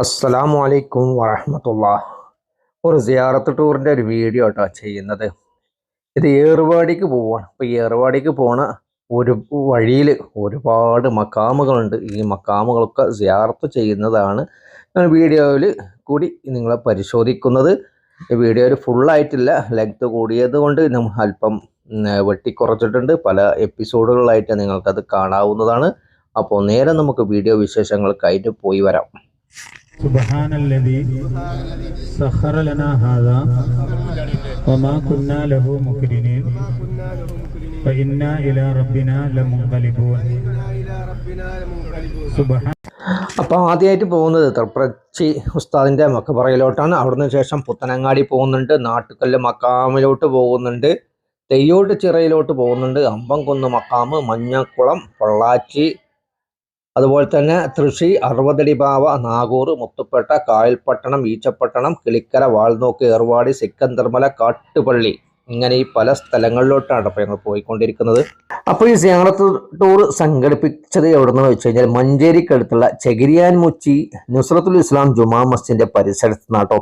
അസ്സലാമു അലൈക്കും വറഹമത്തുള്ള ഒരു സിയാറത്ത് ടൂറിന്റെ ഒരു വീഡിയോ കേട്ടോ ചെയ്യുന്നത്. ഇത് ഏറുവാടിക്ക് പോവാണ്. അപ്പോൾ ഏറുവാടിക്ക് പോണ ഒരു വഴിയിൽ ഒരുപാട് മക്കാമുകളുണ്ട്. ഈ മക്കാമുകളൊക്കെ സിയാറത്ത് ചെയ്യുന്നതാണ് ഞാൻ വീഡിയോയിൽ കൂടി നിങ്ങളെ പരിശോധിക്കുന്നത്. വീഡിയോ ഒരു ഫുള്ളായിട്ടില്ല ലെങ്ത് കൂടിയത് കൊണ്ട് നമ്മൾ അല്പം വെട്ടിക്കുറച്ചിട്ടുണ്ട്. പല എപ്പിസോഡുകളായിട്ട് നിങ്ങൾക്കത് കാണാവുന്നതാണ്. അപ്പോൾ നേരെ നമുക്ക് വീഡിയോ വിശേഷങ്ങൾക്കായിട്ട് പോയി വരാം. سبحان الذي سخر لنا هذا وما كنا له مكرنين فإنا إلى ربنا لمنقلبون سبحان അപ്പോൾ ആദ്യമായിട്ട് പോകുന്നത് തൃപ്രച്ചി ഉസ്താദിൻ്റെ മക്കപ്പറയിലോട്ടാണ് അവിടുന്ന് ശേഷം പുത്തനങ്ങാടി പോകുന്നുണ്ട് നാട്ടുകല്ല് മക്കാമിലോട്ട് പോകുന്നുണ്ട് തെയ്യോട്ട് ചിറയിലോട്ട് പോകുന്നുണ്ട് അമ്പംകുന്ന് മക്കാമ് മഞ്ഞക്കുളം പൊള്ളാച്ചി അതുപോലെ തന്നെ തൃശി അറുപതടി ബാവ നാഗൂർ മുത്തുപ്പേട്ട കായൽപ്പട്ടണം ഈച്ചപ്പട്ടണം കിളിക്കര വാൾനോക്ക് ഏർവാടി സിക്കന്ദർമല കാട്ടുപള്ളി. ഇങ്ങനെ ഈ പല സ്ഥലങ്ങളിലോട്ടാണ് അപ്പോൾ ഞങ്ങൾ പോയിക്കൊണ്ടിരിക്കുന്നത്. അപ്പോൾ ഈ സിയാറത്ത് ടൂർ സംഘടിപ്പിച്ചത് എവിടെന്ന് വെച്ച് കഴിഞ്ഞാൽ മഞ്ചേരിക്കടുത്തുള്ള ചെകിരിയാൻ മുച്ചി നുസ്രത്തുൽ ഇസ്ലാം ജുമാ മസ്ജിദിന്റെ പരിസരത്ത് നിന്നാട്ടോ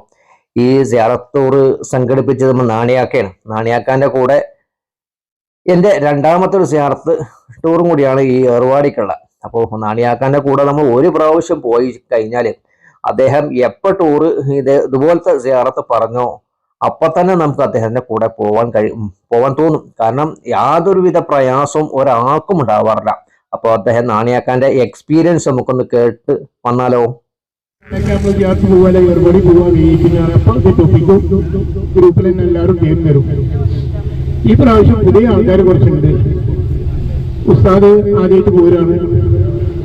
ഈ സിയാറത്ത് ടൂർ സംഘടിപ്പിച്ചത് നമ്മൾ നാണിയാക്കയാണ് നാണിയാക്കാന്റെ കൂടെ എന്റെ രണ്ടാമത്തെ ഒരു സിയാറത്ത് ടൂറും കൂടിയാണ് ഈ ഏർവാടിക്കുള്ള. അപ്പോൾ നാണിയാക്കാന്റെ കൂടെ നമ്മൾ ഒരു പ്രാവശ്യം പോയി കഴിഞ്ഞാൽ അദ്ദേഹം എപ്പോൾ ടൂറ് ഇത് ഇതുപോലത്തെ സിയാറത്ത് പറഞ്ഞോ അപ്പൊ തന്നെ നമുക്ക് അദ്ദേഹത്തിന്റെ കൂടെ പോവാൻ കഴിയും പോവാൻ തോന്നും. കാരണം യാതൊരുവിധ പ്രയാസവും ഒരാൾക്കും ഉണ്ടാവാറില്ല. അപ്പോൾ അദ്ദേഹം നാണിയാക്കാന്റെ എക്സ്പീരിയൻസ് നമുക്കൊന്ന് കേട്ട് വന്നാലോ? എല്ലാവരും ഈ പ്രാവശ്യം പുതിയ ആൾക്കാർ കുറച്ചുണ്ട്. ഉസ്താദ് ആദ്യമായിട്ട് പോരാണ്.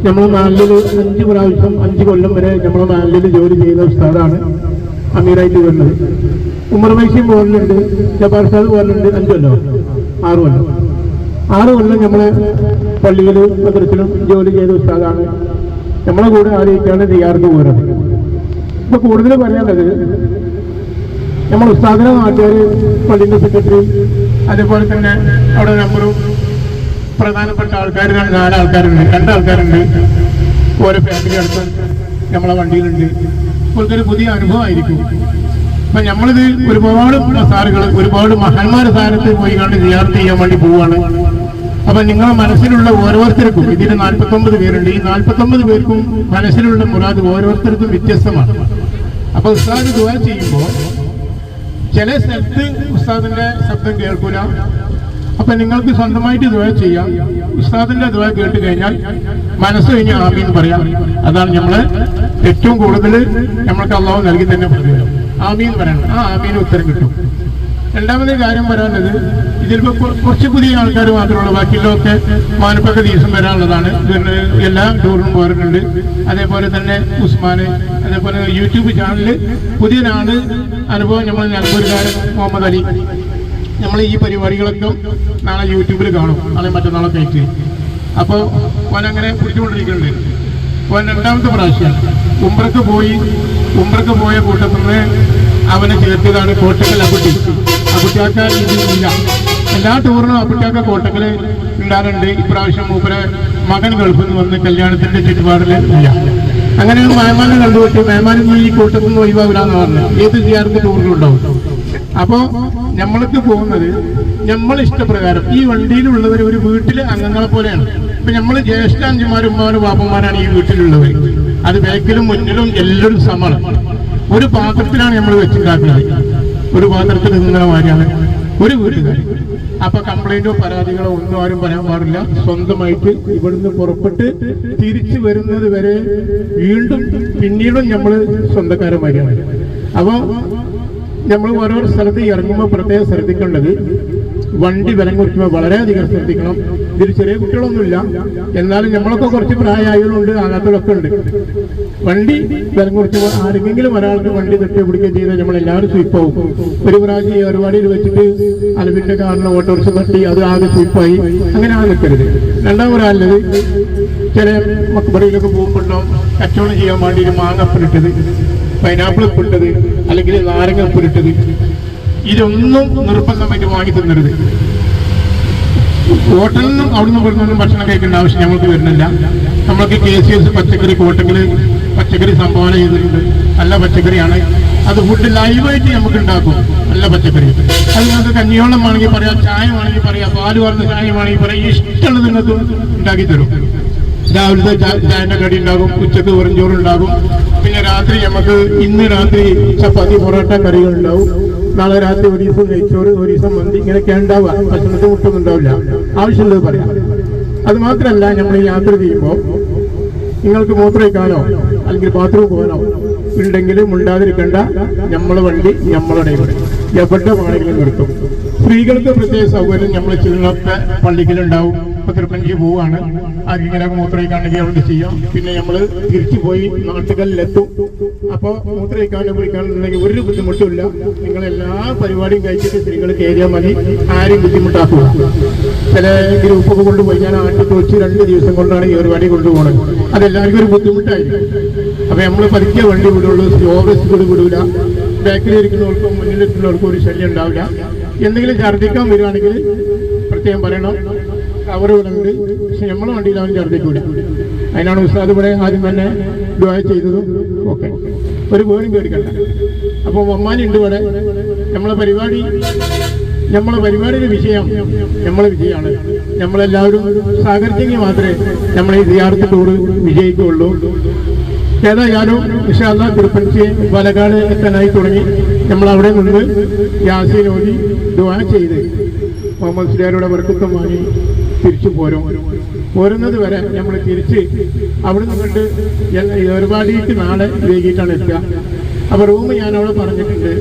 നമ്മളെ നാലിൽ അഞ്ച് പ്രാവശ്യം അഞ്ച് കൊല്ലം വരെ നമ്മൾ നാലിൽ ജോലി ചെയ്ത ഉസ്താദാണ് അമീറായിട്ട് വരുന്നത്. ഉമർ മൈസി പോലുണ്ട് ജബാർ ഉസ്താദ് പോലുണ്ട് അഞ്ച് കൊല്ലം. ആറ് കൊല്ലം. ആറ് കൊല്ലം നമ്മളെ പള്ളിയിൽ മദ്രസിലും ജോലി ചെയ്ത ഉസ്താദാണ് നമ്മളെ കൂടെ ആദ്യമായിട്ടാണ് തയ്യാറത്ത് പോരുന്നത്. ഇപ്പൊ കൂടുതൽ പറയാനുള്ളത് നമ്മൾ ഉസ്താദിനെ നാട്ടുകാർ പള്ളിന്റെ സെക്രട്ടറി അതേപോലെ തന്നെ അവിടെ നമ്പറും പ്രധാനപ്പെട്ട ആൾക്കാർ നാല് ആൾക്കാരുണ്ട് രണ്ട് ആൾക്കാരുണ്ട് ഓരോ ഫാമിലി അടുത്ത് നമ്മളെ വണ്ടിയിലുണ്ട്. ഇപ്പോഴത്തെ പുതിയ അനുഭവമായിരിക്കും. അപ്പൊ നമ്മളിത് ഒരുപാട് സാറുകൾ ഒരുപാട് മഹന്മാർ സ്ഥാനത്ത് പോയി കണ്ട് ജിയാർത്ത് ചെയ്യാൻ വേണ്ടി പോവാണ്. അപ്പൊ നിങ്ങളെ മനസ്സിലുള്ള ഓരോരുത്തർക്കും ഇതിന് നാൽപ്പത്തൊമ്പത് പേരുണ്ട്. ഈ നാൽപ്പത്തൊമ്പത് പേർക്കും മനസ്സിലുള്ള മുറാദ് ഓരോരുത്തർക്കും വ്യത്യസ്തമാണ്. അപ്പൊ ഉസ്താദ് ദുവാ ചെയ്യുമ്പോൾ ചില സ്ഥലത്ത് ഉസ്താദിന്റെ ശബ്ദം കേൾക്കൂല. അപ്പൊ നിങ്ങൾക്ക് സ്വന്തമായിട്ട് ദുആ ചെയ്യാം. ഉസ്താദിന്റെ ദുആ കേട്ട് കഴിഞ്ഞാൽ മനസ്സ് കഴിഞ്ഞ് ആമീൻ പറയാം. അതാണ് നമ്മൾ ഏറ്റവും കൂടുതൽ നമ്മൾക്ക് അള്ളാഹു നൽകി തന്നെ പ്രതിഫലം ആമീൻ പറയണം. ആ ആമീന് ഉത്തരം കിട്ടും. രണ്ടാമത്തെ കാര്യം പറയാനുള്ളത് ഇതിലിപ്പോ കുറച്ച് പുതിയ ആൾക്കാർ മാത്രമുള്ളൂ ബാക്കിയുള്ളതൊക്കെ മാനപ്പൊക്കെ ദിവസം വരാനുള്ളതാണ്. എല്ലാ ടൂറിനും പോരുന്നുണ്ട് അതേപോലെ തന്നെ ഉസ്മാന് അതേപോലെ യൂട്യൂബ് ചാനലിൽ പുതിയ പുതിയൊരാൾ അനുഭവം നമ്മൾ കാര്യം മുഹമ്മദ് അലി. നമ്മൾ ഈ പരിപാടികളൊക്കെ നാളെ യൂട്യൂബിൽ കാണും. നാളെ മറ്റന്നാളൊക്കെ ആയിട്ട് അപ്പോൾ ഓൻ അങ്ങനെ പിടിച്ചുകൊണ്ടിരിക്കുന്നുണ്ട്. ഓൻ രണ്ടാമത്തെ പ്രാവശ്യം. ഉംറക്ക് പോയി ഉംറക്ക് പോയ കൂട്ടത്തിൽ അവനെ ചേർത്തതാണ് കോട്ടക്കൽ അക്കുട്ടി അക്കുട്ടിയാക്ക ഇതില്ല എല്ലാ ടൂറിനും അക്കുട്ടിയാക്ക കോട്ടക്കൽ ഉണ്ടാറുണ്ട് ഇപ്രാവശ്യം മൂപ്പരെ മകൻ ഗൾഫിൽ നിന്ന് വന്ന് കല്യാണത്തിന്റെ ചുറ്റുപാടിൽ ഇല്ല. അങ്ങനെ മേമാനെ കണ്ടുപോയിട്ട് മേമാനും ഈ കൂട്ടത്തിൽ നിന്ന് ഒഴിവാകില്ല എന്ന് പറഞ്ഞു ഏത് ചെയ്യാർക്ക് ടൂറിലുണ്ടാവും അപ്പോ നമ്മൾക്ക് പോകുന്നത് നമ്മൾ ഇഷ്ടപ്രകാരം. ഈ വണ്ടിയിലുള്ളവർ ഒരു വീട്ടിലെ അംഗങ്ങളെ പോലെയാണ്. ഇപ്പൊ നമ്മൾ ജ്യേഷ്ഠാഞ്ചിമാരും ഉമ്മാരും പാപ്പന്മാരാണ് ഈ വീട്ടിലുള്ളവർ അത് ബാക്കിലും മുന്നിലും എല്ലാവരും സമാണ് ഒരു പാത്രത്തിലാണ് നമ്മൾ വെച്ചുണ്ടാക്കുന്നത്. ഒരു പാത്രത്തിൽ നിങ്ങളെ മാതിരിയാണ് ഒരു വീട്ടുകാർ അപ്പൊ കംപ്ലൈന്റോ പരാതികളോ ഒന്നും ആരും പറയാൻ പാടില്ല. സ്വന്തമായിട്ട് ഇവിടുന്ന് പുറപ്പെട്ട് തിരിച്ചു വരുന്നത് വരെ വീണ്ടും പിന്നീടും നമ്മൾ സ്വന്തക്കാരന്മാരാണ്. അപ്പൊ നമ്മൾ ഓരോ സ്ഥലത്ത് ഇറങ്ങുമ്പോൾ പ്രത്യേകം ശ്രദ്ധിക്കേണ്ടത് വണ്ടി വിലം കുറിക്കുമ്പോൾ വളരെയധികം ശ്രദ്ധിക്കണം. ഇതിൽ ചെറിയ കുട്ടികളൊന്നുമില്ല. എന്നാലും നമ്മളൊക്കെ കുറച്ച് പ്രായമായതുകൊണ്ട് ആകാത്തതൊക്കെ ഉണ്ട്. വണ്ടി വിലം കുറിച്ചുമ്പോൾ ആരെങ്കിലും ഒരാൾക്ക് വണ്ടി തട്ടി പിടിക്കുകയും ചെയ്താൽ നമ്മൾ എല്ലാവരും സ്വിപ്പാവും ഒരു പ്രാവശ്യം ഒരുപാടിയിൽ വെച്ചിട്ട് അലവിന്റെ കാറിന് ഓട്ടോറിക്ഷ തട്ടി അത് ആകെ സ്വീപ്പായി അങ്ങനെ ആ നിൽക്കരുത് ചില മക്കബടിയിലൊക്കെ പോകുമ്പോഴുണ്ടാവും കച്ചവടം ചെയ്യാൻ വേണ്ടി ഒരു മാങ്ങ അപ്പിലിട്ടത് പൈനാപ്പിൾ ഉപ്പിട്ടത് അല്ലെങ്കിൽ നാരങ്ങ ഉപ്പിലിട്ടത് ഇതൊന്നും നിർബന്ധമായിട്ട് വാങ്ങി തന്നരുത്. ഹോട്ടലിൽ നിന്നും അവിടെ നിന്ന് ഇവിടുന്നൊന്നും ഭക്ഷണം കഴിക്കേണ്ട ആവശ്യം ഞങ്ങൾക്ക് വരുന്നില്ല. നമ്മൾക്ക് കെ സി എസ് പച്ചക്കറി കോട്ടക്കൽ പച്ചക്കറി സംഭാവന ചെയ്തിട്ടുണ്ട്. നല്ല പച്ചക്കറിയാണ്. അത് ഫുഡ് ലൈവായിട്ട് നമുക്ക് ഉണ്ടാക്കും. നല്ല പച്ചക്കറി. അത് നിങ്ങൾക്ക് കഞ്ഞിവെള്ളം വേണമെങ്കിൽ പറയാം ചായ വേണമെങ്കിൽ പറയാം പാൽ പറഞ്ഞ ചായ വേണമെങ്കിൽ പറയാം ഇഷ്ടമുള്ളത് നിങ്ങൾക്ക് ഉണ്ടാക്കി തരും. രാവിലത്തെ ചാ- ചായന്റെ കടി ഉണ്ടാകും ഉച്ചയ്ക്ക് വെറുംചോറുണ്ടാകും പിന്നെ രാത്രി നമുക്ക് ഇന്ന് രാത്രി ചപ്പാത്തി പൊറോട്ട കറികൾ ഉണ്ടാവും നാളെ രാത്രി ഒരു ദിവസം നെയ്ച്ചോറ് ഒരു ദിവസം മന്തി ഇങ്ങനെയൊക്കെ ഉണ്ടാവുക. ഭക്ഷണത്തിന് മുട്ടൊന്നും ഉണ്ടാവില്ല ആവശ്യമുള്ളത് പറയാം. അത് മാത്രമല്ല നമ്മൾ യാത്ര ചെയ്യുമ്പോൾ നിങ്ങൾക്ക് മൂത്രയിക്കാനോ അല്ലെങ്കിൽ ബാത്റൂം പോകാനോ ഉണ്ടെങ്കിലും ഉണ്ടാതിരിക്കേണ്ട നമ്മളെ വണ്ടി നമ്മളുടെ ഇവിടെ. എവിടെ വേണമെങ്കിലും നിർത്തും. സ്ത്രീകൾക്ക് പ്രത്യേക സൗകര്യം നമ്മൾ ചെയ്യുന്നൊക്കെ പള്ളിക്കലുണ്ടാവും ഇപ്പൊ തിരുപ്പഞ്ചി പോവാണ് ആർക്കെങ്കിലും മൂത്രയിക്കാണെങ്കിൽ അവിടെ ചെയ്യാം. പിന്നെ നമ്മൾ തിരിച്ചു പോയി നാട്ടുകളിലെത്തും അപ്പോൾ മൂത്രയിക്കാനോ കുളിക്കാനോ ഉണ്ടെങ്കിൽ ഒരു ബുദ്ധിമുട്ടില്ല നിങ്ങൾ എല്ലാ പരിപാടിയും കഴിച്ചിട്ട് സ്ത്രീകൾ കയറിയാൽ മതി. ആരും ബുദ്ധിമുട്ടാക്കുക ചില ഗ്രൂപ്പൊക്കെ കൊണ്ടുപോയി ഞാൻ ആട്ടി തോച്ച് രണ്ട് ദിവസം കൊണ്ടാണ് ഈ പരിപാടി കൊണ്ടുപോകുന്നത് അതെല്ലാവർക്കും ഒരു ബുദ്ധിമുട്ടായിരിക്കും. അപ്പൊ നമ്മൾ പതുക്കെ വണ്ടി വിടുള്ളൂ. സ്റ്റോറേജ് സ്പീഡ് വിടൂല. ബാക്കിലിരിക്കുന്നവർക്കും മുന്നിലിരിക്കുന്നവർക്കും ഒരു ശല്യം ഉണ്ടാവില്ല. എന്തെങ്കിലും ഛർദ്ദിക്കാൻ വരികയാണെങ്കിൽ പ്രത്യേകം പറയണം. കവർ ഇവിടെ ഉണ്ട് പക്ഷെ നമ്മളെ വണ്ടിയിൽ അവൻ ഛർദ്ദിക്കൂല അതിനാണ് ഉസ്താദ് ഇവിടെ ആദ്യം തന്നെ ദ്വാ ചെയ്തതും ഓക്കെ ഒരു വേണി പേടിക്കണ്ട. അപ്പോൾ മമ്മാനി ഉണ്ട് ഇവിടെ. നമ്മളെ പരിപാടി നമ്മളെ പരിപാടിയുടെ വിഷയം നമ്മളെ വിജയമാണ്. നമ്മളെല്ലാവരും സഹകരിച്ചെങ്കിൽ മാത്രമേ നമ്മളെ ഈ ടൂർ വിജയിക്കുകയുള്ളൂ. ഏതായാലും വിശാല തിരുപ്പഞ്ചി പാലക്കാട് എത്താനായി തുടങ്ങി. നമ്മൾ അവിടെ നിന്ന് ഓതി ദുആ ചെയ്ത്. മുഹമ്മദ് സുരാരിയുടെ വർക്കത്വം വാങ്ങി. തിരിച്ചു പോരും. പോരുന്നത് വരെ നമ്മൾ തിരിച്ച് അവിടെ കൊണ്ട് ഒരുപാടിയിട്ട് നാളെ വൈകിട്ടാണ് എത്തുക. അപ്പൊ റൂം ഞാൻ അവിടെ പറഞ്ഞിട്ടുണ്ട്.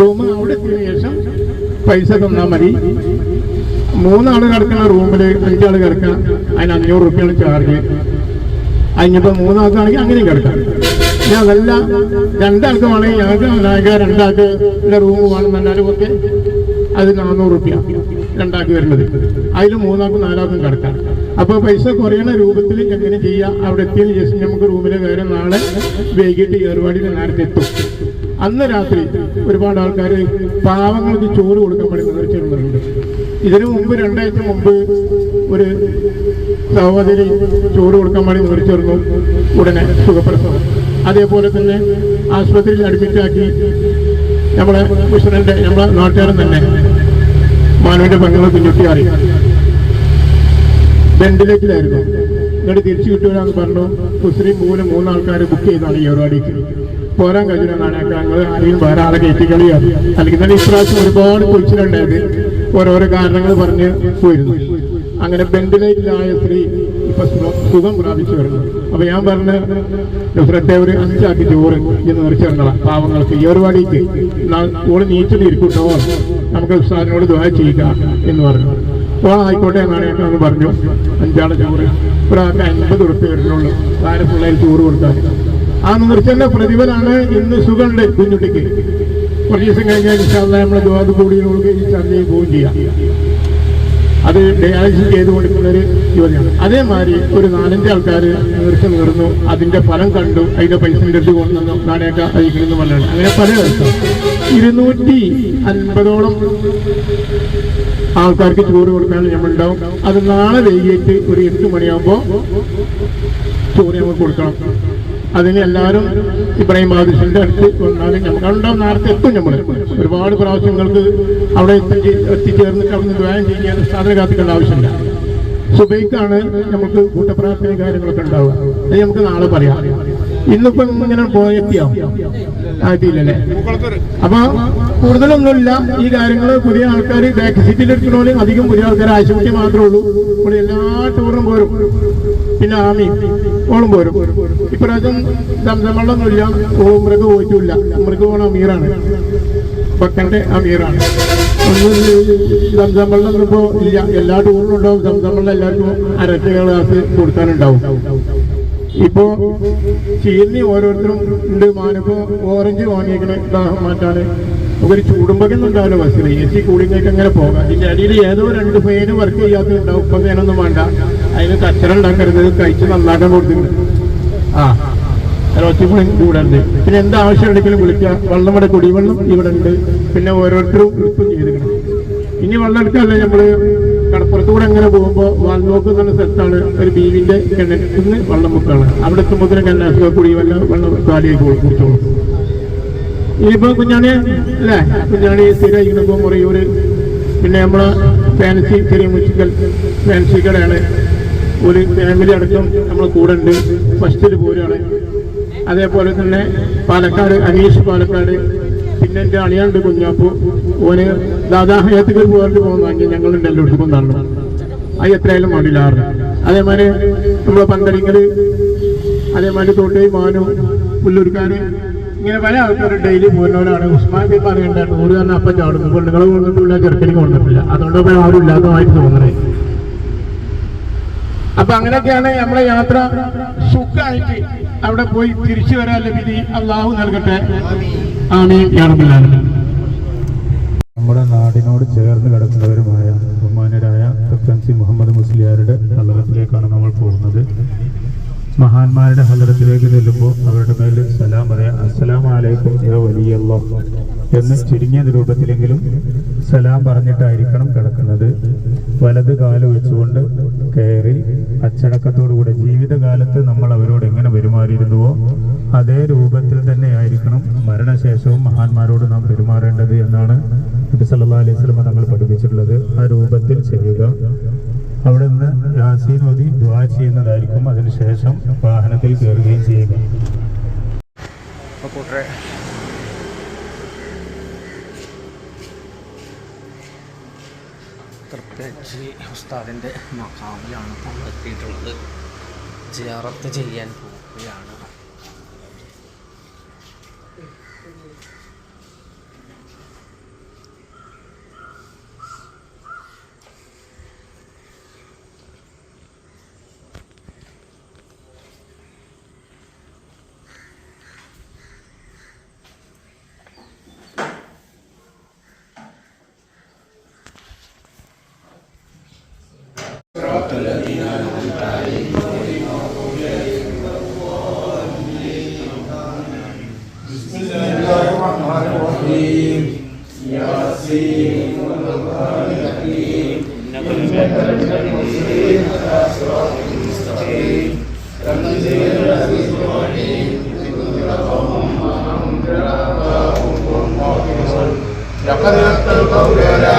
റൂം അവിടെ എത്തിയതിനു ശേഷം പൈസ തന്നാൽ മതി. മൂന്നാൾ കിടക്കുന്ന റൂമിൽ അഞ്ചാൾ കിടക്കണം അതിന് അഞ്ഞൂറ് റുപ്യാണ് ചാർജ് അതിനിപ്പോ മൂന്നാൾക്കാണെങ്കിൽ അങ്ങനെയും കിടക്കാം. ഞാൻ അതല്ല രണ്ടാൾക്ക് വേണമെങ്കിൽ ഞങ്ങൾക്ക് നായക രണ്ടാൾക്ക് റൂം വേണമെന്നാലും ഒക്കെ അത് നാനൂറ് റുപ്യ രണ്ടാൾക്ക് വരുന്നത്. അതിൽ മൂന്നാക്കും നാലാക്കും കിടക്കാം അപ്പോൾ പൈസ കുറയണ രൂപത്തിൽ എങ്ങനെ ചെയ്യാം? അവിടെ എത്തിയതിന് ശേഷം നമുക്ക് റൂമിലെ കയറി നാളെ വൈകിട്ട് ഏർവാടിയിൽ നേരത്തെ എത്തും. അന്ന് രാത്രി ഒരുപാട് ആൾക്കാർ പാവങ്ങൾക്ക് ചോറ് കൊടുക്കാൻ വേണ്ടി നിർച്ചിരുന്നുണ്ട് ഇതിനു മുമ്പ് രണ്ടാഴ്ച മുമ്പ് ഒരു സഹോദരി ചോറ് കൊടുക്കാൻ വേണ്ടി നിർച്ചിരുന്നു ഉടനെ സുഖപ്രസവം. അതേപോലെ തന്നെ ആശുപത്രിയിൽ അഡ്മിറ്റാക്കി നമ്മളെ കൃഷ്ണന്റെ നമ്മളെ നാട്ടുകാരൻ തന്നെ. മാനുവിന്റെ പെങ്ങളെ കുഞ്ഞുട്ടി അറിയാം. വെന്റിലേറ്ററിലായിരുന്നു എന്നിട്ട് തിരിച്ചു കിട്ടുമെന്ന് പറഞ്ഞു. കുസ്രി മൂന്ന് മൂന്നാൾക്കാർ ബുക്ക് ചെയ്താണ് ഈ പരിപാടിക്ക് പോരാൻ കഴിഞ്ഞാണ് ഞങ്ങൾ ആരെയും വേറെ ആളെ കയറ്റിക്കളിയോ അല്ലെങ്കിൽ തന്നെ ഇപ്രാവശ്യം ഒരുപാട് കുഴിച്ചിലുണ്ടായത് ഓരോരോ കാരണങ്ങൾ പറഞ്ഞ് പോയിരുന്നു. അങ്ങനെ വെന്റിലേറ്ററിലായ സ്ത്രീ ഇപ്പൊ സുഖം പ്രാപിച്ചു വരുന്നു. അപ്പൊ ഞാൻ പറഞ്ഞ നുസ്രത്തെ ഒരു അഞ്ചാക്കി ചോറ് എന്ന് നിറച്ചിരുന്നതാ പാവങ്ങൾക്ക് ഈ പരിപാടിക്ക്. ഓൾ നീച്ചിട്ടിരിക്കട്ടോ നമുക്ക് സാറിനോട് ദ്വാര ചെയ്യുക എന്ന് പറഞ്ഞു. ഓ ആയിക്കോട്ടെ എന്നാണ് ഞാൻ അന്ന് പറഞ്ഞു. അഞ്ചാളെ ചോറ് ഒരാൾക്ക് അൻപത് ഉറുപ്പ് വരുന്നുള്ളൂ. പിള്ളേർ ചോറ് കൊടുത്താൽ ആ നിർച്ചന്റെ പ്രതിഫലാണ് ഇന്ന് സുഖമുണ്ട് കുഞ്ഞുട്ടിക്ക്. കുറച്ച് ദിവസം കഴിഞ്ഞാൽ നമ്മൾ ദ്വാദ് കൂടി ഈ ചർച്ചയിൽ പോവുകയും ചെയ്യാം. അത് ഡയാലിസിസ് ചെയ്തുകൊണ്ടിരിക്കുന്ന ഒരു ജോലിയാണ് അതേമാതിരി ഒരു നാലഞ്ച് ആൾക്കാർ നിർത്തി നിർന്നു. അതിന്റെ ഫലം കണ്ടു. അതിന്റെ പൈസ എടുത്ത് കൊണ്ടുവന്നു. നാണയൊക്കെ അയക്കണമെന്ന് പറഞ്ഞാണ് അങ്ങനെ പല ഇരുന്നൂറ്റി അൻപതോളം ആൾക്കാർക്ക് ചോറ് കൊടുക്കാൻ നമ്മളുണ്ടാവും അത് നാളെ വൈകിട്ട് ഒരു എട്ട് മണിയാകുമ്പോൾ ചോറ് നമുക്ക് കൊടുക്കണം. അതിന് എല്ലാവരും ഇബ്രാഹിം ബാദിഷിന്റെ അടുത്ത് വന്നാലും നമുക്ക് ഉണ്ടാവും നേരത്തെ എത്തും നമ്മൾ ഒരുപാട് പ്രാവശ്യങ്ങൾക്ക് അവിടെ എത്തി എത്തിച്ചേർന്നിട്ട് അവിടെ വ്യായാമം ചെയ്യാൻ സാധനം കാത്തിക്കേണ്ട ആവശ്യമില്ല. സുബൈക്കാണ് നമുക്ക് കൂട്ടപ്രാർത്ഥനയും കാര്യങ്ങളൊക്കെ ഉണ്ടാവുക. അത് നമുക്ക് നാളെ പറയാം. ഇന്നിപ്പോ ഇങ്ങനെ പോയെത്തിയോ? ആയിട്ടില്ലല്ലേ? അപ്പൊ കൂടുതലൊന്നുമില്ല. ഈ കാര്യങ്ങൾ പുതിയ ആൾക്കാർ ബാക്ക് സീറ്റിൽ എടുക്കണോൽ അധികം പുതിയ ആൾക്കാർ ആശുപത്രി മാത്രമേ ഉള്ളൂ. ഇവിടെ എല്ലാ ടൂറിനും പോരും. പിന്നെ ആമി ഓളും പോരും. ഇപ്രാവശ്യം സംസമള്ളൊന്നുമില്ല മൃഗ പോയിട്ടില്ല. മൃഗ പോണ അമീറാണ്. ഭക്തന്റെ അമീറാണ്. സംസമള്ളം ഇപ്പോ ഇല്ല. എല്ലാ ടൂറിലും ഉണ്ടാവും. സംസമള്ളം എല്ലാവർക്കും അരച്ച ഗ്ലാസ് കൊടുക്കാനുണ്ടാവും. ഇപ്പോ ചീന്നി ഓരോരുത്തരും ഉണ്ട്. മാനിപ്പോ ഓറഞ്ച് വാങ്ങിക്കണേ ദാഹം മാറ്റാന്. ഒരു ചൂടുമ്പൊക്കൊന്നും ഉണ്ടാവില്ല ബസ്സിൽ എ സി കൂടിങ്ങേക്ക് അങ്ങനെ പോകാം. ഇതിന്റെ അടിയിൽ ഏതോ രണ്ട് ഫേന് വർക്ക് ചെയ്യാത്തുണ്ടാവും ഇപ്പൊ ഫേനൊന്നും വേണ്ട. അതിന് കച്ചറ ഉണ്ടാക്കരുത്. കഴിച്ച് നന്നാക്കാൻ കൊടുത്തിട്ടുണ്ട്. ആ. ഒറ്റപ്പുളി കൂടരുത് പിന്നെ എന്ത് ആവശ്യം ഉണ്ടെങ്കിലും വിളിക്കുക വെള്ളം ഇവിടെ കുടിവെള്ളം ഇവിടെ ഉണ്ട്. പിന്നെ ഓരോരുത്തരും ഇപ്പം ചെയ്തിട്ടുണ്ട് ഇനി വെള്ളം എടുക്കാല്ലേ നമ്മൾ കടപ്പുറത്തൂടെ അങ്ങനെ പോകുമ്പോൾ വാൽനോക്ക് എന്ന സ്ഥലത്താണ് ഒരു ബീവിന്റെ കിണറ്റിൽ നിന്ന് വെള്ളം മുക്കാണ് അവിടെ എത്തുമ്പോൾ കന്നാസുക കുടി വല്ല വെള്ളം കാലിയായി കുടിച്ചോളൂ. ഇനിയിപ്പോ കുഞ്ഞാണി അല്ലേ? കുഞ്ഞാണി സ്ഥിര ഇരിക്കുമ്പോൾ മുറിയൂര് പിന്നെ നമ്മളെ ഫാൻസി ചെറിയ മുച്ചിക്കൽ ഫാൻസി കടയാണ്. ഒരു ഫാമിലി അടക്കം നമ്മളെ കൂടെ ഉണ്ട്. ഫസ്റ്റിൽ പോരാണ്. അതേപോലെ തന്നെ പാലക്കാട് അനീഷ് പാലക്കാട്. പിന്നെ എന്റെ അളിയാണ്ട് കുഞ്ഞാപ്പു. ഓന് ദാദാഹയത്തിൽ പോകാണ്ട് പോകുന്നെങ്കിൽ ഞങ്ങൾ എല്ലായിടത്തും തന്നു അത് എത്രയായാലും മടിയിലാറ് അതേമാതിരി നമ്മളെ പന്തലിങ്ങൾ അതേമാതിരി തോട്ടേ മാനു പുല്ലൂർക്കാര് ഇങ്ങനെ പല ആൾക്കാരും ഡെയിലി പോകുന്നവരാണ് ഉസ്മാൻ ബി പറയണ്ടായിരുന്നു ഒരു തന്നെ അപ്പം ചാടുന്നു. പെണ്ണുങ്ങളെ കൊണ്ടിട്ടില്ല ചെറുക്കനും കൊണ്ടിട്ടില്ല അതുകൊണ്ട് ഇപ്പോൾ ആരും ഇല്ലാത്തതായിട്ട് തോന്നുന്നത് അപ്പൊ അങ്ങനെയൊക്കെയാണ് നമ്മളെ യാത്ര സുഖമായിട്ട് അവിടെ പോയി തിരിച്ചു വരാനുള്ള വിധി അള്ളാഹു നൽകട്ടെ. ആമീൻ. യാ ചേർന്ന് കിടക്കുന്നവരുമായ ബഹുമാനരായ തഫൻസി മുഹമ്മദ് മുസ്ലിയാരുടെ ഹലറത്തിലേക്കാണ് നമ്മൾ പോകുന്നത്. മഹാന്മാരുടെ ഹലറത്തിലേക്ക് ചെല്ലുമ്പോൾ അവരുടെ മേൽ സലാം പറയാം. അസ്സലാം അലൈക്കും വലിയല്ലോ എന്ന് ചുരുങ്ങിയ രൂപത്തിലെങ്കിലും സലാം പറഞ്ഞിട്ടായിരിക്കണം കിടക്കുന്നത്. വലത് കാൽ വെച്ചുകൊണ്ട് കയറി അച്ചടക്കത്തോടുകൂടെ ജീവിതകാലത്ത് നമ്മൾ അവരോട് എങ്ങനെ പെരുമാറിയിരുന്നുവോ അതേ രൂപത്തിൽ തന്നെ ആയിരിക്കണം മരണശേഷവും മഹാന്മാരോട് നാം പെരുമാറേണ്ടത് എന്നാണ് നബി സല്ലാ അലൈഹി സ്വലമ തങ്ങൾ പഠിപ്പിച്ചിട്ടുള്ളത് ആ രൂപത്തിൽ ചെയ്യുക. അവിടെ നിന്ന് യാസീൻ ഓതി ദ്വാ ചെയ്യുന്നതായിരിക്കും. അതിനുശേഷം വാഹനത്തിൽ കയറുകയും ചെയ്യുക. ഉസ്താദിന്റെ മക്കാമിലാണ് നമ്മൾ എത്തിയിട്ടുള്ളത്. ജിയാറത്ത് ചെയ്യാൻ പോവുകയാണ്.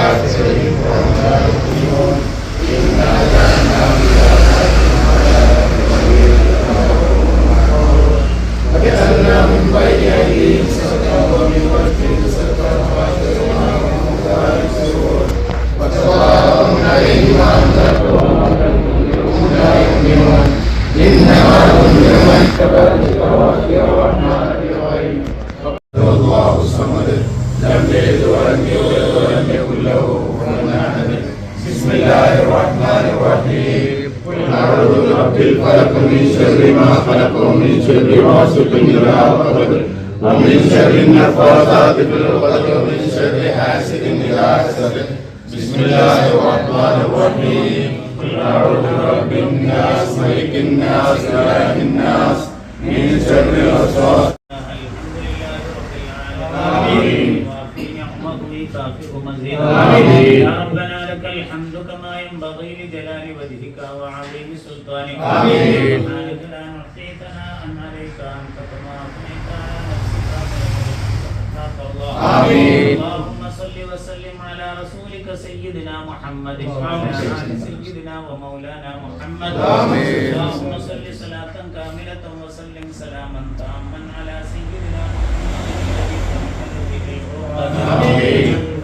الفلق Serving your father, سيدنا محمد. وعلى سيدنا ومولانا محمد. اللهم صل صلاة كاملة وسلم سلاما تاما على سيدنا محمد. الذي تنحل به الكرب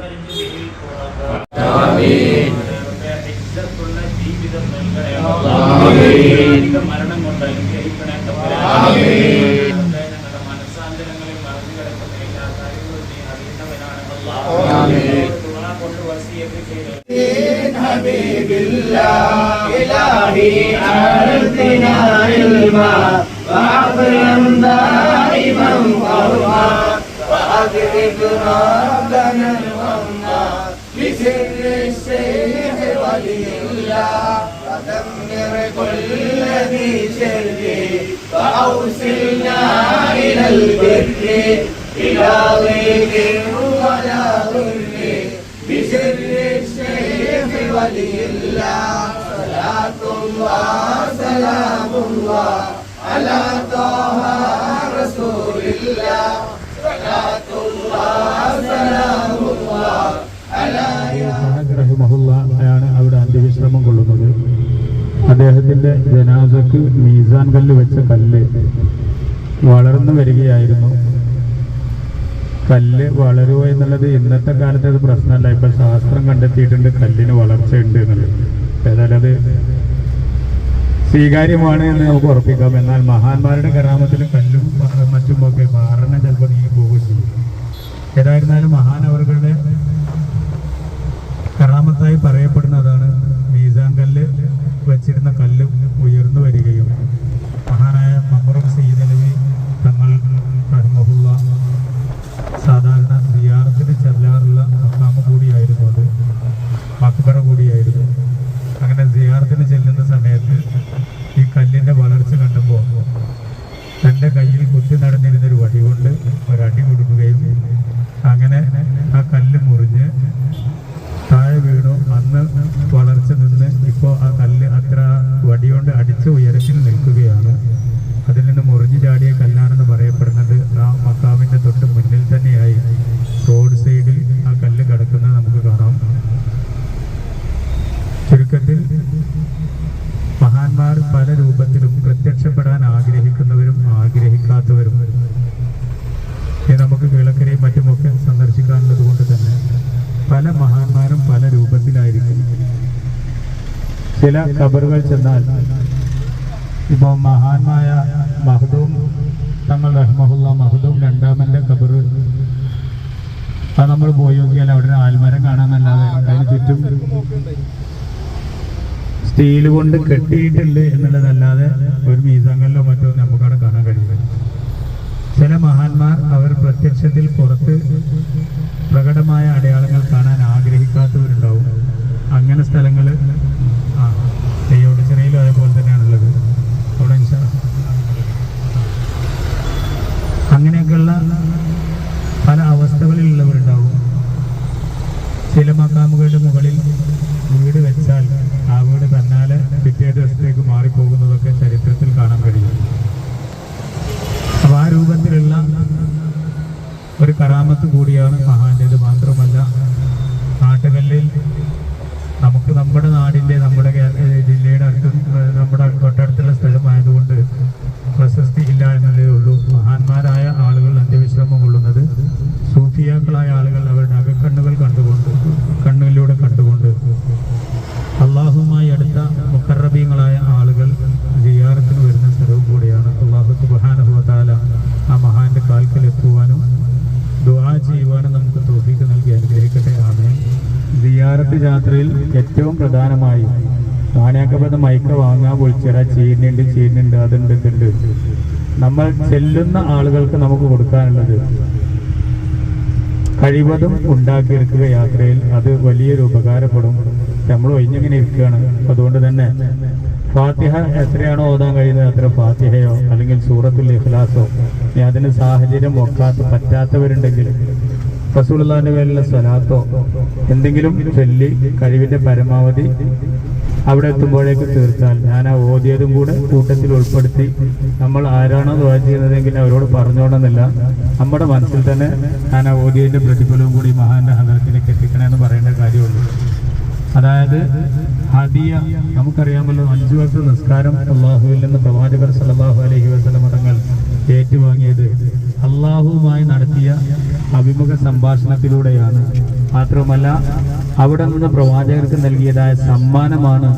وأوصلنا إلى البر إلى ضيق ولا ضر بسر الشيخ ولي الله صلاة الله سلام الله على طه رسول الله صلاة الله سلام الله على റഹിമഹുല്ല ആണ് അവിടെ അന്ത്യവിശ്രമം കൊള്ളുന്നത് അദ്ദേഹത്തിന്റെ ജനാസക്ക് മീസാൻ കല്ല് വെച്ച കല്ല് വളർന്നു വരികയായിരുന്നു. കല്ല് വളരുമോ എന്നുള്ളത് ഇന്നത്തെ കാലത്ത് അത് പ്രശ്നമല്ല. ഇപ്പൊ ശാസ്ത്രം കണ്ടെത്തിയിട്ടുണ്ട് കല്ലിന് വളർച്ചയുണ്ട് എന്നുള്ളത്. ഏതായാലും അത് സ്വീകാര്യമാണ് എന്ന് നമുക്ക് ഉറപ്പിക്കാം. എന്നാൽ മഹാന്മാരുടെ കരാമത്തിലും കല്ലും മറ്റും മറ്റുമൊക്കെ മാറണ ചിലപ്പോൾ നീ പോവുകയും ചെയ്യും. ഏതായിരുന്നാലും മഹാൻ അവരുടെ കറാമത്തായി മീസാൻ കല്ല് വച്ചിരുന്ന കല്ല് ഉയർന്നു വരികയും മഹാനായ മമ്പറും സയ്യിദലവി തങ്ങൾ റഹ്മഹുള്ള സാധാരണ സിയാറത്തിന് ചെല്ലാറുള്ള മക്കാമ കൂടിയായിരുന്നു അത് മക്ബറ കൂടിയായിരുന്നു അങ്ങനെ സിയാറത്തിന് ചെല്ലുന്ന സമയത്ത് ഈ കല്ലിന്റെ വളർച്ച കണ്ടപ്പോൾ തന്റെ കയ്യിൽ കുത്തി നടന്നിരുന്ന ഒരു വടി കൊണ്ട് ഒരടി കൊടുക്കുകയും അങ്ങനെ ആ കല്ല് മുറിഞ്ഞ് താഴെ വീണു. അന്ന് വളർച്ച നിന്ന് ഇപ്പോൾ ആ കല്ല് അത്ര വടികൊണ്ട് അടിച്ച് ഉയരത്തിൽ നിൽക്കുകയാണ് അതിൽ നിന്ന് മുറിഞ്ഞു ചാടിയ കല്ലാണെന്ന് പറയപ്പെടുന്നത് ആ മക്കാവിന്റെ തൊട്ട് മുന്നിൽ തന്നെയായി റോഡ് സൈഡിൽ ആ കല്ല് കിടക്കുന്നത് നമുക്ക് കാണാം ചുരുക്കത്തിൽ മഹാന്മാർ പല പ്രത്യക്ഷപ്പെടാൻ ആഗ്രഹിക്കുന്നവരും ആഗ്രഹിക്കാത്തവരും. നമുക്ക് കിളക്കരയും മറ്റുമൊക്കെ സന്ദർശിക്കാനുള്ളത് കൊണ്ട് തന്നെ പല മഹാന്മാരും പല രൂപത്തിലായിരിക്കും. ചില ഖബറുകൾ ചെന്നാൽ ഇപ്പോൾ മഹാന്മായ മഹദൂം തങ്ങൾ റഹ്മഹുല്ല മഹദൂം രണ്ടാമന്റെ ഖബറ്. അത് നമ്മൾ പോയി നോക്കിയാൽ അവിടെ ആൽമരം കാണാമെന്നല്ലാതെ അതിന് ചുറ്റും സ്റ്റീൽ കൊണ്ട് കെട്ടിയിട്ടുണ്ട് എന്നുള്ളതല്ലാതെ ഒരു മീസങ്ങളിലോ മറ്റോ നമുക്കവിടെ കാണാൻ കഴിയില്ല. ചില മഹാന്മാർ അവർ പ്രത്യക്ഷത്തിൽ പുറത്ത് പ്രകടമായ അടയാളങ്ങൾ കാണാൻ ആഗ്രഹിക്കാത്തവരുണ്ടാവും. അങ്ങനെ സ്ഥലങ്ങൾ ആ അതേപോലെ തന്നെയാണുള്ളത്. അവിടെ അങ്ങനെയൊക്കെയുള്ള പല അവസ്ഥകളിലുള്ളവരുണ്ടാവും. ചില മക്കാമുകളുടെ മുകളിൽ വീട് വെച്ചാൽ ആ വീട് തന്നാലെ പിറ്റേ ദിവസത്തേക്ക് മാറിപ്പോകുന്നതൊക്കെ ചരിത്രത്തിൽ കാണാൻ കഴിയും. അപ്പൊ ആ രൂപത്തിലുള്ള ഒരു കറാമത്ത് കൂടിയാണ് മഹാന്റേത് മാത്രമല്ല നാട്ടുകല്ലിൽ നമുക്ക് നമ്മുടെ നാടിന്റെ നമ്മുടെ ജില്ലയുടെ അടുത്ത് നമ്മുടെ തൊട്ടടുത്തുള്ള സ്ഥലമായതുകൊണ്ട് പ്രശസ്തി ഇല്ല എന്നതേ ഉള്ളൂ. മഹാന്മാരായ ആളുകൾ അന്ത്യവിശ്രമം കൊള്ളുന്നത്. സൂഫിയാക്കളായ ആളുകൾ അവരുടെ അകക്കണ്ണുകൾ കണ്ടുകൊണ്ട് കണ്ണുകളിലൂടെ കണ്ടുകൊണ്ട്. അള്ളാഹുമായി അടുത്ത മുഖറബീങ്ങളായ ആളുകൾ ജിയാറത്തിന് വരുന്ന സ്ഥലവും കൂടിയാണ്. അള്ളാഹു സുബാനുഭവത്താല ആ മഹാന്റെ കാൽക്കൽ എത്തുവാനും ദുആ ചെയ്യുവാനും നമുക്ക് തോഫീക്ക് നൽകി അനുഗ്രഹിക്കട്ടെ. ആമേ ജിയാറത്ത് യാത്രയിൽ ഏറ്റവും പ്രധാനമായി നാണയാക്കപ്പെട്ട മൈക്ക വാങ്ങാൻ വിളിച്ചറ ചെയ്യുന്നുണ്ട് ചെയ്യുന്നുണ്ട് അതുണ്ട് ഇതുണ്ട്. നമ്മൾ ചെല്ലുന്ന ആളുകൾക്ക് നമുക്ക് കൊടുക്കാനുള്ളത് കഴിവതും ഉണ്ടാക്കിയെടുക്കുക യാത്രയിൽ. അത് വലിയൊരു ഉപകാരപ്പെടും. നമ്മൾ ഒഴിഞ്ഞിങ്ങനെ ഇരിക്കുകയാണ്. അതുകൊണ്ട് തന്നെ ഫാത്തിഹ എത്രയാണോ ഓതാൻ കഴിയുന്നത് അത്ര ഫാത്തിഹയോ അല്ലെങ്കിൽ സൂറത്തുൽ ഇഖ്ലാസോ ഇനി അതിന് സാഹചര്യം ഒക്കാത്ത പറ്റാത്തവരുണ്ടെങ്കിൽ റസൂലുള്ളാഹിന്റെ പേരിലുള്ള സ്വലാത്തോ എന്തെങ്കിലും ചൊല്ലി കഴിവിന്റെ പരമാവധി അവിടെ എത്തുമ്പോഴേക്ക് തീർത്താൽ ഞാൻ ആ ഓതിയതും കൂടെ കൂട്ടത്തിൽ ഉൾപ്പെടുത്തി നമ്മൾ ആരാണോ ദ്വാ ചെയ്യുന്നതെങ്കിൽ അവരോട് പറഞ്ഞോണമെന്നില്ല നമ്മുടെ മനസ്സിൽ തന്നെ ഞാൻ ആ ഓതിയതിന്റെ പ്രതിഫലവും കൂടി മഹാന്റെ ഹദറത്തിലേക്ക് എത്തിക്കണമെന്ന് പറയേണ്ട കാര്യമുള്ളൂ. അതായത് ഹദിയ നമുക്കറിയാമല്ലോ അഞ്ചു വർഷ നിസ്കാരം അള്ളാഹുവിൽ നിന്ന് പ്രവാചകർ സല്ലല്ലാഹു അലഹി വസല്ലം തങ്ങൾ ഏറ്റുവാങ്ങിയത്. അള്ളാഹുവുമായി നടത്തിയ അഭിമുഖ സംഭാഷണത്തിലൂടെയാണ്. മാത്രമല്ല അവിടെ നിന്ന് പ്രവാചകർക്ക് നൽകിയതായ സമ്മാനമാണ്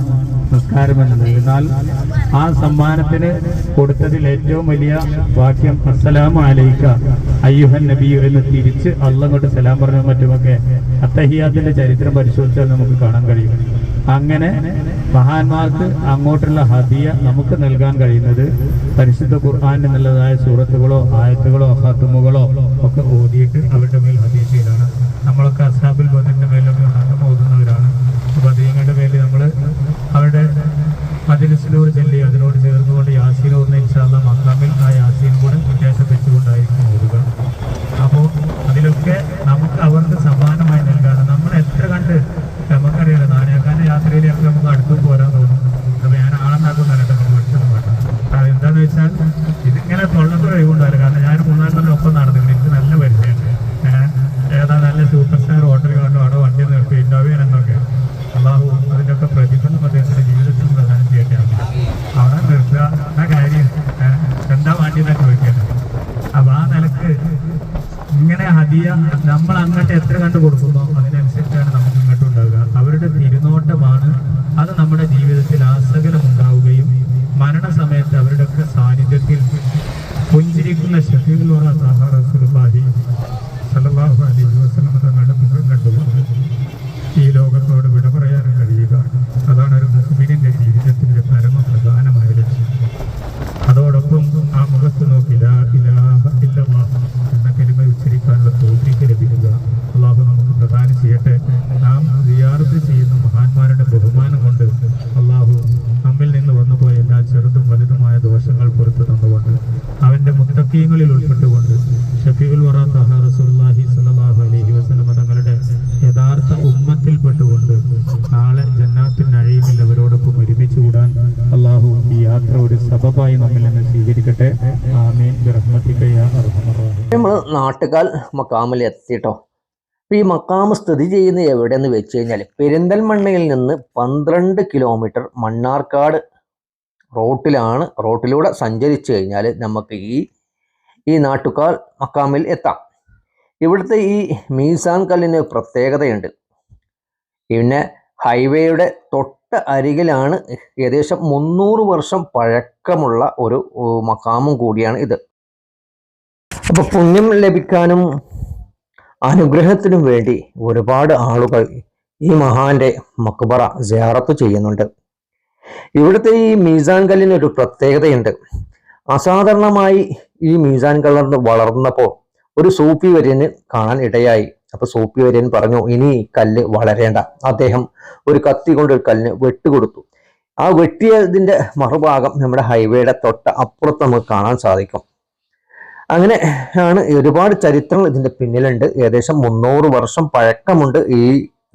നിസ്കാരം എന്നത് എന്നാൽ ആ സമ്മാനത്തിന് കൊടുത്തതിൽ ഏറ്റവും വലിയ വാക്യം അസ്സലാം അലൈക്ക അയ്യുഹൻ നബി എന്ന് തിരിച്ച് അള്ളങ്ങോട്ട് സലാം പറഞ്ഞ മറ്റുമൊക്കെ അത്തഹിയാത്തിന്റെ ചരിത്രം പരിശോധിച്ചാൽ നമുക്ക് കാണാൻ കഴിയും. അങ്ങനെ മഹാന്മാർക്ക് അങ്ങോട്ടുള്ള ഹദിയ നമുക്ക് നൽകാൻ കഴിയുന്നത് പരിശുദ്ധ ഖുർആൻ എന്നുള്ളതായ സൂറത്തുകളോ ആയത്തുകളോ ഹത്തുമുകളോ ഒക്കെ ഓതിയിട്ട് അവരുടെ മേൽ ഹദിയ നമ്മളൊക്കെ അസാബിൽ ബദിന്റെ മേലൊക്കെ ഹറം ഓതുന്നവരാണ് അദ്ദേഹങ്ങളുടെ മേലിൽ നമ്മൾ അവരുടെ മജിലിസിലൂടെ ചെല്ലി അതിനോട് ചേർന്നുകൊണ്ട് യാസീൻ ഓർന്ന ഇൻഷാല്ല മക്കാമിൽ ആ യാസീൻ കൂടെ വ്യത്യാസപ്പെട്ടുകൊണ്ടായിരിക്കും ഓതുക അപ്പോൾ അതിലൊക്കെ നമുക്ക് അവർക്ക് സമാനമായി നൽകാണ് നമ്മൾ എത്ര കണ്ട് നമുക്കറിയാലോ നാണയക്കാരന്റെ യാത്രയിലേക്ക് നമുക്ക് അടുത്തും പോരാൻ തോന്നും. അപ്പോൾ ഞാൻ ആളെന്നാക്കുന്നതല്ല നല്ല പഠിച്ചൊന്നും വെച്ചാൽ ഇതിങ്ങനെ തൊള്ളത്തൊഴിവുണ്ടാവില്ല കാരണം ഞാൻ മൂന്നാറിനൊപ്പം നടന്നിട്ടുണ്ട്. എനിക്ക് നല്ല പരിചയമാണ് ഏതാ നല്ല സൂപ്പർ സ്റ്റാർ ഓർഡർ കണ്ടുമാണ് വണ്ടി നിർത്തി. ഇന്നോവയാണെന്നൊക്കെ അള്ളാഹു അതിന്റെയൊക്കെ പ്രതിഫലം അദ്ദേഹത്തിന്റെ ജീവിതത്തിൽ പ്രധാനം ചെയ്യട്ടെ. അവിടെ നിർത്തുക. എന്ന കാര്യം എന്താ വണ്ടി എന്നാ ചോദിക്കട്ടെ അപ്പം ആ നിലയ്ക്ക് ഇങ്ങനെ ഹദിയ നമ്മൾ അങ്ങോട്ട് എത്ര കണ്ടു കൊടുക്കുന്നു? അവന്റെ ഉൾപ്പെട്ടുകൊണ്ട്. ഷഫീഖുൽ വറ തഹ അലൈഹി വസല്ലം തങ്ങളുടെ യഥാർത്ഥ ഉമ്മത്തിൽപ്പെട്ടുകൊണ്ട് നാളെ ജന്നാത്തിൽ നഴീമിൽ അവരോടൊപ്പം ഒരുമിച്ച് കൂടാൻ അള്ളാഹു ഈ യാത്ര ഒരു സബബായി നമ്മിൽ നിന്ന് സ്വീകരിക്കട്ടെ. ആമീൻ. നമ്മൾ നാട്ടുകാൽ മക്കാമിൽ എത്തിട്ടോ ഈ മക്കാമ് സ്ഥിതി ചെയ്യുന്ന എവിടെയെന്ന് വെച്ച് കഴിഞ്ഞാൽ പെരിന്തൽമണ്ണയിൽ നിന്ന് പന്ത്രണ്ട് കിലോമീറ്റർ മണ്ണാർക്കാട് റോട്ടിലാണ്. റോട്ടിലൂടെ സഞ്ചരിച്ചു കഴിഞ്ഞാൽ നമുക്ക് ഈ ഈ നാട്ടുകാർ മക്കാമിൽ എത്താം. ഇവിടുത്തെ ഈ മീസാൻ കല്ലിന് പ്രത്യേകതയുണ്ട്. പിന്നെ ഹൈവേയുടെ തൊട്ട് അരികിലാണ് ഏകദേശം മുന്നൂറ് വർഷം പഴക്കമുള്ള ഒരു മക്കാമും കൂടിയാണ് ഇത്. അപ്പൊ പുണ്യം ലഭിക്കാനും അനുഗ്രഹത്തിനും വേണ്ടി ഒരുപാട് ആളുകൾ ഈ മഹാന്റെ മക്ബറ സിയാറത്ത് ചെയ്യുന്നുണ്ട്. ഇവിടുത്തെ ഈ മീസാൻ കല്ലിന് ഒരു പ്രത്യേകതയുണ്ട്. അസാധാരണമായി ഈ മീസാൻ കളർ വളർന്നപ്പോൾ ഒരു സൂപ്പി വര്യന് കാണാൻ ഇടയായി. അപ്പൊ സൂപ്പി വര്യൻ പറഞ്ഞു ഇനി കല്ല് വളരേണ്ട. അദ്ദേഹം ഒരു കത്തി കൊണ്ട് ഒരു കല്ലിന് വെട്ടുകൊടുത്തു ആ വെട്ടിയതിന്റെ മറുഭാഗം നമ്മുടെ ഹൈവേയുടെ തൊട്ട് അപ്പുറത്ത് നമുക്ക് കാണാൻ സാധിക്കും. അങ്ങനെ ആണ് ഒരുപാട് ചരിത്രങ്ങൾ ഇതിന്റെ പിന്നിലുണ്ട്. ഏകദേശം മുന്നൂറ് വർഷം പഴക്കമുണ്ട് ഈ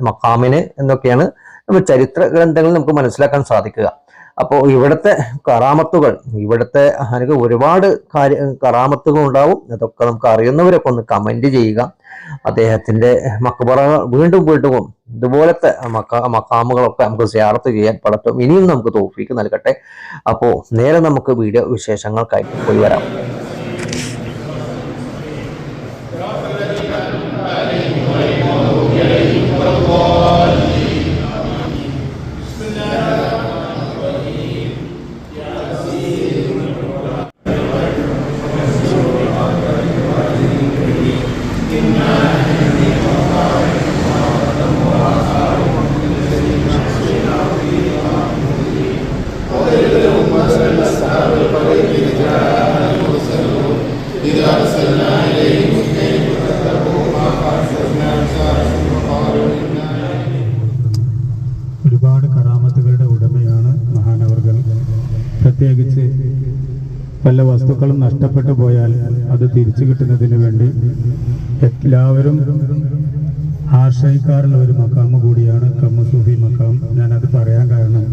മക്കാമിന് എന്നൊക്കെയാണ് നമ്മൾ ചരിത്ര ഗ്രന്ഥങ്ങൾ നമുക്ക് മനസ്സിലാക്കാൻ സാധിക്കുക. അപ്പോൾ ഇവിടുത്തെ കറാമത്തുകൾ ഇവിടുത്തെ എനിക്ക് ഒരുപാട് കാര്യ കറാമത്തുകൾ ഉണ്ടാവും. അതൊക്കെ നമുക്ക് അറിയുന്നവരൊക്കെ ഒന്ന് കമന്റ് ചെയ്യുക. അദ്ദേഹത്തിന്റെ മക്കബറ വീണ്ടും വീണ്ടും ഇതുപോലത്തെ മക്ക മക്കാമുകളൊക്കെ നമുക്ക് സിയാറത്ത് ചെയ്യാൻ പടത്തും ഇനിയും നമുക്ക് തോഫിക്ക് നൽകട്ടെ. അപ്പോൾ നേരെ നമുക്ക് വീഡിയോ വിശേഷങ്ങൾക്കായിട്ട് പോയി വരാം. തിരിച്ചു കിട്ടുന്നതിന് വേണ്ടി എല്ലാവരും ആശ്രയിക്കാറുള്ള ഒരു മക്കാമ് കൂടിയാണ് കമ്മസൂഫി മക്കാം ഞാനത് പറയാൻ കാരണം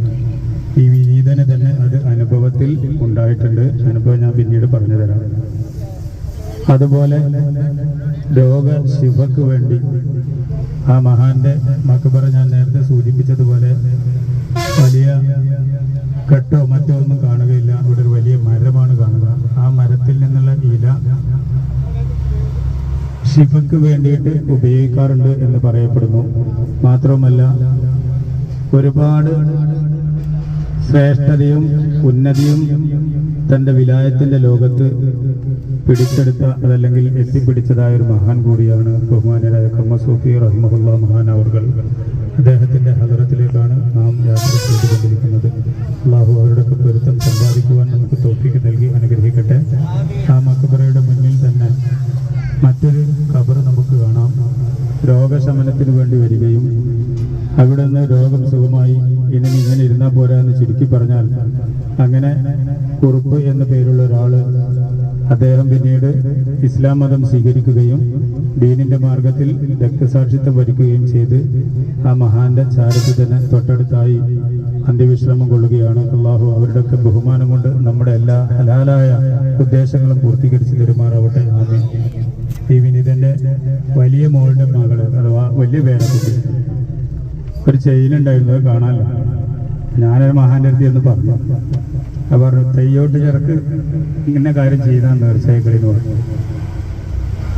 ഈ വിനീതന് തന്നെ അത് അനുഭവത്തിൽ ഉണ്ടായിട്ടുണ്ട്. അനുഭവം ഞാൻ പിന്നീട് പറഞ്ഞു തരാം. അതുപോലെ രോഗ ശിവക്ക് വേണ്ടി ആ മഹാന്റെ മക്കബറ ഞാൻ നേരത്തെ സൂചിപ്പിച്ചതുപോലെ വലിയ കെട്ടോ മറ്റോ ഒന്നും കാണുകയില്ല. അവിടെ ഒരു വലിയ കാണുക ആ മരത്തിൽ നിന്നുള്ള ഇല ശിവക്ക് വേണ്ടിയിട്ട് ഉപയോഗിക്കാറുണ്ട് എന്ന് പറയപ്പെടുന്നു. മാത്രവുമല്ല ഒരുപാട് ശ്രേഷ്ഠതയും ഉന്നതിയും തന്റെ വിലായത്തിന്റെ ലോകത്ത് പിടിച്ചെടുത്ത അതല്ലെങ്കിൽ എത്തിപ്പിടിച്ചതായ ഒരു മഹാൻ കൂടിയാണ് ബഹുമാനരായ കമ്മസൂഫി റഹ്മുല്ല മഹാൻ അവർകൾ. അദ്ദേഹത്തിന്റെ ഹദറത്തിലേക്കാണ് നാം യാത്ര ചെയ്തുകൊണ്ടിരിക്കുന്നത്. അള്ളാഹു അവരുടെയൊക്കെ പൊരുത്തം സമ്പാദിക്കുവാൻ നമുക്ക് തോഫിക്ക് നൽകി അനുഗ്രഹിക്കട്ടെ. ആ മക്കബറയുടെ മുന്നിൽ തന്നെ മറ്റൊരു ഖബർ നമുക്ക് കാണാം. രോഗശമനത്തിന് വേണ്ടി വരികയും അവിടെ നിന്ന് രോഗം സുഖമായി ഇനി ഇങ്ങനെ ഇരുന്നാൽ പോരാ എന്ന് ചുരുക്കി പറഞ്ഞാൽ അങ്ങനെ കുറുപ്പ് എന്ന പേരുള്ള ഒരാൾ അദ്ദേഹം പിന്നീട് ഇസ്ലാം മതം സ്വീകരിക്കുകയും ദീനിന്റെ മാർഗത്തിൽ രക്തസാക്ഷിത്വം വരിക്കുകയും ചെയ്ത് ആ മഹാന്റെ ചാരത്തിൽ തന്നെ തൊട്ടടുത്തായി അന്ത്യവിശ്രമം കൊള്ളുകയാണ്. അള്ളാഹു അവരുടെയൊക്കെ ബഹുമാനം കൊണ്ട് നമ്മുടെ എല്ലാ ഹലാലായ ഉദ്ദേശങ്ങളും പൂർത്തീകരിച്ച് തരുമാറാവട്ടെ. ആമേ ഈ വിനീതന്റെ വലിയ മോളുടെ മകൾ അഥവാ വലിയ പേരക്കുട്ടി ഒരു അത് കാണാനില്ല. ഞാനൊരു മഹാന്റെ അടുത്ത് എന്ന് പറഞ്ഞു. പറഞ്ഞു തെയ്യോട്ട് ചേർക്ക് ഇങ്ങനെ കാര്യം ചെയ്താൽ എന്ന് പറഞ്ഞു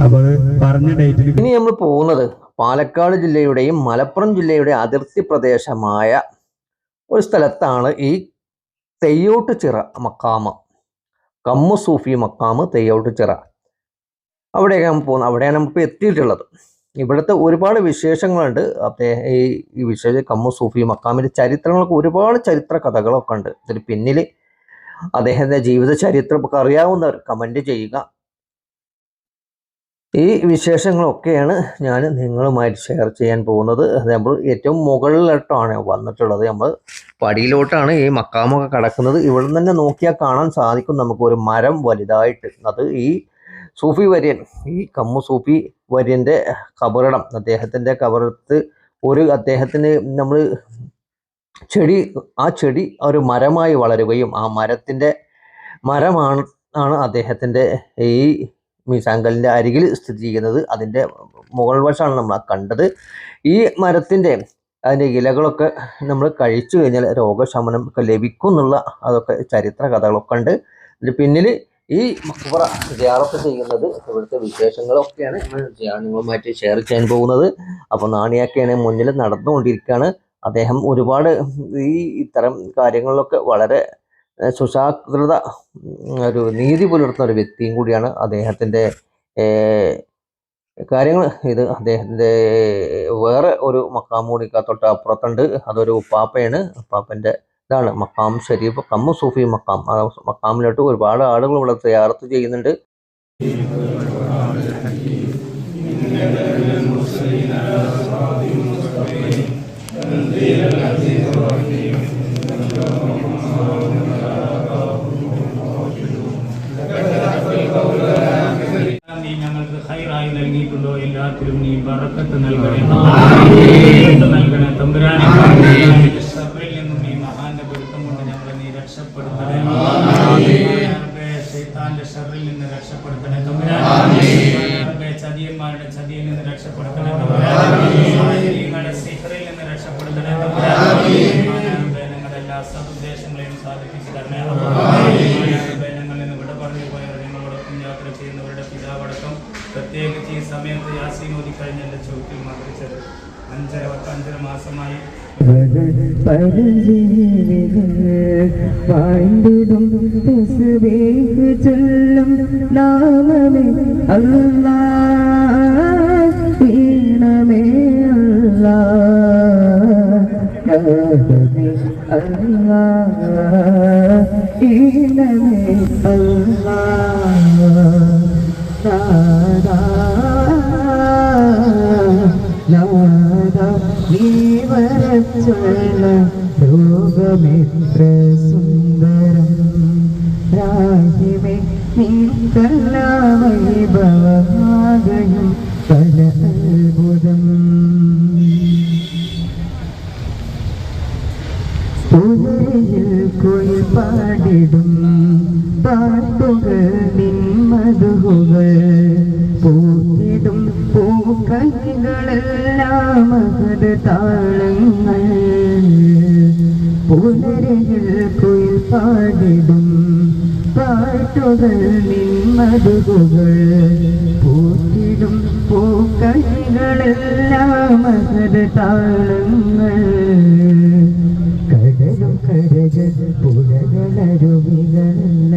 അപ്പോൾ പറഞ്ഞ ഡേറ്റിൽ ഇനി നമ്മൾ പോകുന്നത് പാലക്കാട് ജില്ലയുടെയും മലപ്പുറം ജില്ലയുടെ അതിർത്തി പ്രദേശമായ ഒരു സ്ഥലത്താണ് ഈ തെയ്യോട്ട് ചിറ മക്കാമ. കമ്മു സൂഫി മക്കാമ് തെയ്യോട്ട് ചിറ. അവിടെയൊക്കെ നമ്മൾ പോകുന്നത്. അവിടെയാണ് നമുക്ക് എത്തിയിട്ടുള്ളത്. ഇവിടുത്തെ ഒരുപാട് വിശേഷങ്ങളുണ്ട്. അദ്ദേഹം ഈ വിശേഷ കമ്മു സൂഫി മക്കാമിന്റെ ചരിത്രങ്ങളൊക്കെ ഒരുപാട് ചരിത്ര കഥകളൊക്കെ ഉണ്ട്. ഇതിന് പിന്നിൽ അദ്ദേഹത്തിന്റെ ജീവിത ചരിത്രം അറിയാവുന്നവർ കമന്റ് ചെയ്യുക. ഈ വിശേഷങ്ങളൊക്കെയാണ് ഞാൻ നിങ്ങളുമായിട്ട് ഷെയർ ചെയ്യാൻ പോകുന്നത്. അത് നമ്മൾ ഏറ്റവും മുകളിലോട്ടാണ് വന്നിട്ടുള്ളത്. നമ്മൾ പടിയിലോട്ടാണ് ഈ മക്കാമൊക്കെ കിടക്കുന്നത്. ഇവിടെ തന്നെ നോക്കിയാൽ കാണാൻ സാധിക്കും നമുക്ക് ഒരു മരം വലുതായിട്ട്. അത് ഈ സൂഫി വര്യൻ ഈ കമ്മു സൂഫി വര്യന്റെ കബറിടം. അദ്ദേഹത്തിന്റെ കബറത്ത് ഒരു അദ്ദേഹത്തിന് നമ്മൾ ചെടി ആ ചെടി ഒരു മരമായി വളരുകയും ആ മരത്തിന്റെ മരമാണ് ആണ് അദ്ദേഹത്തിന്റെ ഈ മീസാങ്കലിന്റെ അരികിൽ സ്ഥിതി ചെയ്യുന്നത്. അതിന്റെ മുകൾ വശമാണ് നമ്മൾ കണ്ടത്. ഈ മരത്തിന്റെ അതിന്റെ ഇലകളൊക്കെ നമ്മൾ കഴിച്ചു കഴിഞ്ഞാൽ രോഗശമനം ഒക്കെ ലഭിക്കും എന്നുള്ള അതൊക്കെ ചരിത്ര കഥകളൊക്കെ ഉണ്ട്. അതിന്റെ പിന്നിൽ ഈ മക്ബറ സിയാറത്ത് ചെയ്യുന്നത് ഇവിടുത്തെ വിശേഷങ്ങളൊക്കെയാണ്. ഞാൻ നിങ്ങളുമായിട്ട് ഷെയർ ചെയ്യാൻ പോകുന്നത്. അപ്പോൾ നാണിയൊക്കെയാണ് മുന്നിൽ നടന്നുകൊണ്ടിരിക്കുകയാണ്. അദ്ദേഹം ഒരുപാട് ഈ ഇത്തരം കാര്യങ്ങളിലൊക്കെ വളരെ സുശാകൃത ഒരു നീതി പുലർത്തുന്ന ഒരു വ്യക്തിയും കൂടിയാണ് അദ്ദേഹത്തിന്റെ കാര്യങ്ങൾ. ഇത് അദ്ദേഹത്തിന്റെ വേറെ ഒരു മക്കാം കൂടി തൊട്ട് അപ്പുറത്തുണ്ട്. അതൊരു പാപ്പയാണ് ഉപ്പാപ്പന്റെ ഇതാണ് മക്കാം ഷരീഫ് കമ്മു സൂഫി മക്കാം മക്കാമിലോട്ട് ഒരുപാട് ആളുകൾ ഇവിടെ തയ്യാറത്ത് ചെയ്യുന്നുണ്ട്. നീ ഞങ്ങൾക്ക് ഹൈറായി നൽകിയിട്ടുണ്ടോ? എല്ലാത്തിലും നീ ബറക്കത്ത് നൽകണേ. നൽകണേ തമ്പുരാനെ. അഞ്ചര മാസമായി തസ്ബീഹ് ചൊല്ലും നാമമേ അല്ലാ ഈണമേ അല്ലാ യാദമേ അല്ലാ ഈണമേ അല്ലാ നാദാ നീവരച്ചുള്ള ലോകമിത്ര സുന്ദരം രാഹിമേ നീ കലാവൈഭവമാകയും പല അത്ഭുതം. പുലരിയിൽ കുയിൽ പാടിടും പാട്ടുകൾ നിന്മതുകൾ പൂത്തിടും പൂക്കളികളെല്ലാം മഹത് താളങ്ങൾ പുലരിയിൽ കുയിൽ പാടിടും. പാട്ടുകൾ നിന്മതുകൾ പൂത്തിടും പൂക്കളികളെല്ലാം മഹത് താളങ്ങൾ. കടലും പുഴകളരുവികളെല്ലാം പുഴകളരുവികളല്ല